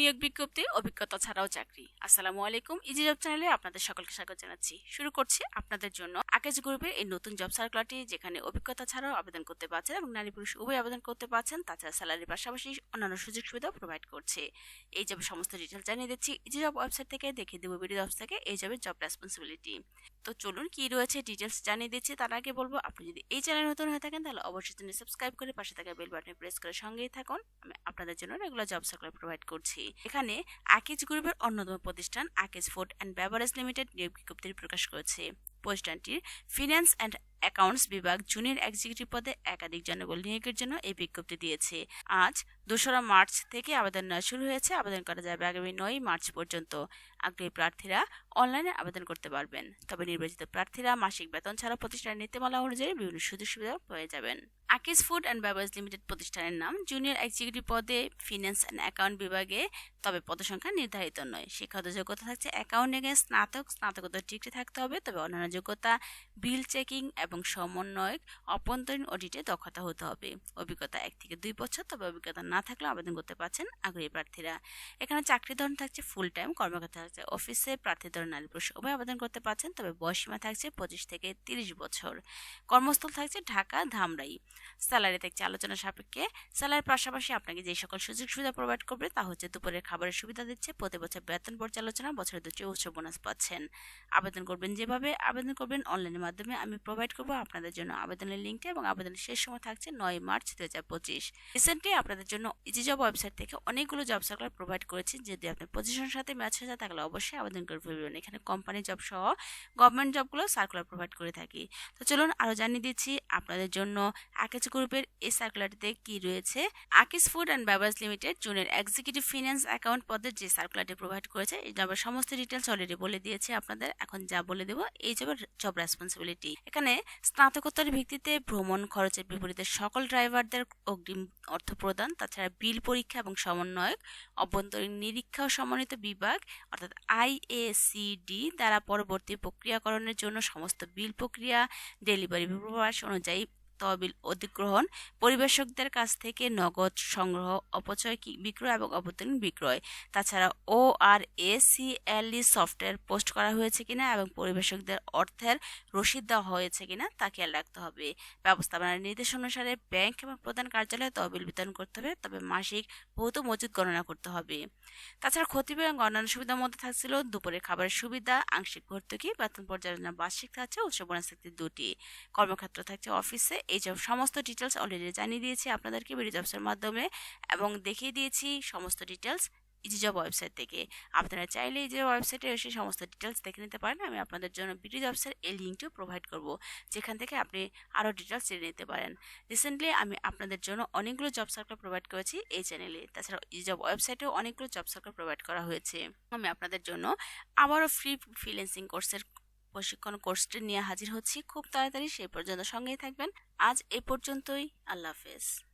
নিয়োগ বিজ্ঞপ্তি, অভিজ্ঞতা ছাড়াও চাকরি। আসসালামু আলাইকুম ইজি জব চ্যানেলে আপনাদের সকলকে স্বাগত জানাচ্ছি। শুরু করছি আপনাদের জন্য আকেজ গ্রুপের এই নতুন জব সার্কুলারটি যেখানে অভিজ্ঞতা ছাড়াও আবেদন করতে পারছেন এবং নারী পুরুষ উভয় আবেদন করতে পারছেন, তাছাড়া স্যালারির পাশাপাশি অন্যান্য সুযোগ সুবিধা প্রোভাইড করছে। এই জবের সমস্ত ডিটেল জানিয়ে দিচ্ছি ইজি জব ওয়েবসাইট থেকে দেখিয়ে দেবো ভিডিও অফিস থেকে এই জবের জব রেসপন্সিবিলিটি তো চলুন কি রয়েছে ডিটেলস জানিয়ে দিচ্ছি। তার আগে বলব, আপনি যদি এই চ্যানেল নতুন হয়ে থাকেন, তাহলে অবশ্যই চ্যানেল সাবস্ক্রাইব করে পাশে থাকা বেল বাটনে প্রেস করে সঙ্গেই থাকুন। আমি আপনাদের জন্য রেগুলার জব সার্কুলার প্রোভাইড করছি। এখানে আকিজ গ্রুপের অন্যতম প্রতিষ্ঠান Akij food and beverage limited নিয়োগ বিজ্ঞপ্তি প্রকাশ করেছে। প্রতিষ্ঠানটির ফিন্যান্স অ্যান্ড অ্যাকাউন্টস বিভাগ জুনিয়র এক্সিকিউটিভ পদে একাধিক জনবল নিয়োগের জন্য এই বিজ্ঞপ্তি দিয়েছে। আজ দোসরা মার্চ থেকে আবেদন নেওয়া শুরু হয়েছে। আবেদন করা যাবে আগামী নয় মার্চ পর্যন্ত। আগ্রহী প্রার্থীরা অনলাইনে আবেদন করতে পারবেন। তবে নির্বাচিত প্রার্থীরা মাসিক বেতন ছাড়া প্রতিষ্ঠানের নীতিমালা অনুযায়ী বিভিন্ন সুযোগ সুবিধা পেয়ে যাবেন। Akij food and beverage limited প্রতিষ্ঠানের নাম জুনিয়র এক্সিকিউটিভ পদে ফিনান্স অ্যান্ড অ্যাকাউন্ট বিভাগে, তবে পদসংখ্যা নির্ধারিত নয়। শিক্ষাগত যোগ্যতা থাকছে অ্যাকাউন্টিংয়ে স্নাতক। স্নাতকোত্তর ডিগ্রি থাকতে হবে, তবে অন্যান্য যোগ্যতা, বিল চেকিং এবং সমন্বয়ক অভ্যন্তরীণ অডিটে দক্ষতা হতে হবে। অভিজ্ঞতা এক থেকে দুই বছর, তবে অভিজ্ঞতা না থাকলেও আবেদন করতে পারছেন আগ্রহী প্রার্থীরা। এখানে চাকরি ধরন থাকছে ফুল টাইম কর্মকর্তা থাকছে অফিসে প্রার্থী ধরন নারী পুরুষ উভয় আবেদন করতে পারছেন, তবে বয়সীমা থাকছে পঁচিশ থেকে তিরিশ বছর। কর্মস্থল থাকছে ঢাকা, ধামরাই। স্যালারি থাকছে আলোচনা সাপেক্ষে। স্যালারির পাশাপাশি আপনাকে যে সকল সুযোগ সুবিধা প্রোভাইড করবে তা হচ্ছে দুপুরের খাবারের সুবিধা দিচ্ছে, প্রতি বছর বেতন পর্যালোচনা, বছরে দুটি উচ্চ বোনাস পাচ্ছেন। আবেদন করবেন যেভাবে, আবেদন করবেন অনলাইনের মাধ্যমে। আমি প্রোভাইড করব আপনাদের জন্য আবেদনের লিঙ্কটা এবং আবেদনের শেষ সময় থাকছে নয় মার্চ দু হাজার পঁচিশ। রিসেন্টলি আপনাদের জন্য ইজি জব ওয়েবসাইট থেকে অনেকগুলো জব সার্কুলার প্রোভাইড করেছি যদি আপনার পজিশনের সাথে ম্যাচ হয়ে যায়, তাহলে অবশ্যই আবেদন করে ফেলবেন। এখানে কোম্পানি জব সহ গভর্নমেন্ট জবগুলো সার্কুলার প্রোভাইড করে থাকি। তো চলুন আরও জানিয়ে দিচ্ছি আপনাদের জন্য আকেজ গ্রুপের এই সার্কুলারটিতে কি রয়েছে। Akij food and beverage limited junior executive finance account পদের যে সার্কুলারটি প্রোভাইড করেছে, এই জবের সমস্ত ডিটেলস অলরেডি বলে দিয়েছি আপনাদের। এখন যা বলে দেবো, এই জবের জব রেসপন্সিবিলিটি এখানে স্নাতকোত্তর ভিত্তিতে ভ্রমণ খরচের বিপরীতে সকল ড্রাইভারদের অগ্রিম অর্থ প্রদান, তাছাড়া বিল পরীক্ষা এবং সমন্বয়ক, অভ্যন্তরীণ নিরীক্ষা ও সমন্বিত বিভাগ, অর্থাৎ আইএসিডি দ্বারা পরবর্তী প্রক্রিয়াকরণের জন্য সমস্ত বিল প্রক্রিয়া, ডেলিভারি পূর্বাভাস অনুযায়ী তহবিল অধিগ্রহণ, পরিবেশকদের কাছ থেকে নগদ সংগ্রহ, অপচয় বিক্রয় এবং অভ্যন্তরীণ বিক্রয়। তাছাড়া O R A C L E software post করা হয়েছে কিনা এবং পরিবেশকদের অর্থের রসিদ দেওয়া হয়েছে কিনা তা খেয়াল রাখতে হবে। ব্যবস্থাপনার নির্দেশ অনুসারে ব্যাংক এবং প্রধান কার্যালয়ে তহবিল বিতরণ করতে হবে, তবে মাসিক ভৌত মজুদ গণনা করতে হবে। তাছাড়া ক্ষতিপূরণ অন্যান্য সুবিধার মধ্যে থাকছিল দুপুরে খাবারের সুবিধা, আংশিক ভর্তুকি, বেতন পর্যালোচনা, বার্ষিক থাকছে উৎসব দুটি। কর্মক্ষেত্র থাকছে অফিসে এই সব সমস্ত ডিটেলস অলরেডি জানিয়ে দিয়েছি আপনাদেরকে ভিডিও জবসের মাধ্যমে এবং দেখিয়ে দিয়েছি সমস্ত ডিটেলস ইজি জব ওয়েবসাইট থেকে। আপনারা চাইলে এই যে ওয়েবসাইটে এসে সমস্ত ডিটেলস দেখে নিতে পারেন। আমি আপনাদের জন্য বিডি জবসের এই লিঙ্কটিও প্রোভাইড করব, যেখান থেকে আপনি আরও ডিটেলস জেনে নিতে পারেন। রিসেন্টলি আমি আপনাদের জন্য অনেকগুলো জব সার্কুলার প্রোভাইড করেছি এই চ্যানেলে তাছাড়া ইজি জব ওয়েবসাইটেও অনেকগুলো জব সার্কুলার প্রোভাইড করা হয়েছে। আমি আপনাদের জন্য আবারও ফ্রি ফ্রিল্যান্সিং কোর্সের প্রশিক্ষণ কোর্সটি নিয়ে হাজির হচ্ছি। খুব তাড়াতাড়ি সেই পর্যন্ত সঙ্গেই থাকবেন। আজ এ পর্যন্তই। আল্লাহ হাফেজ।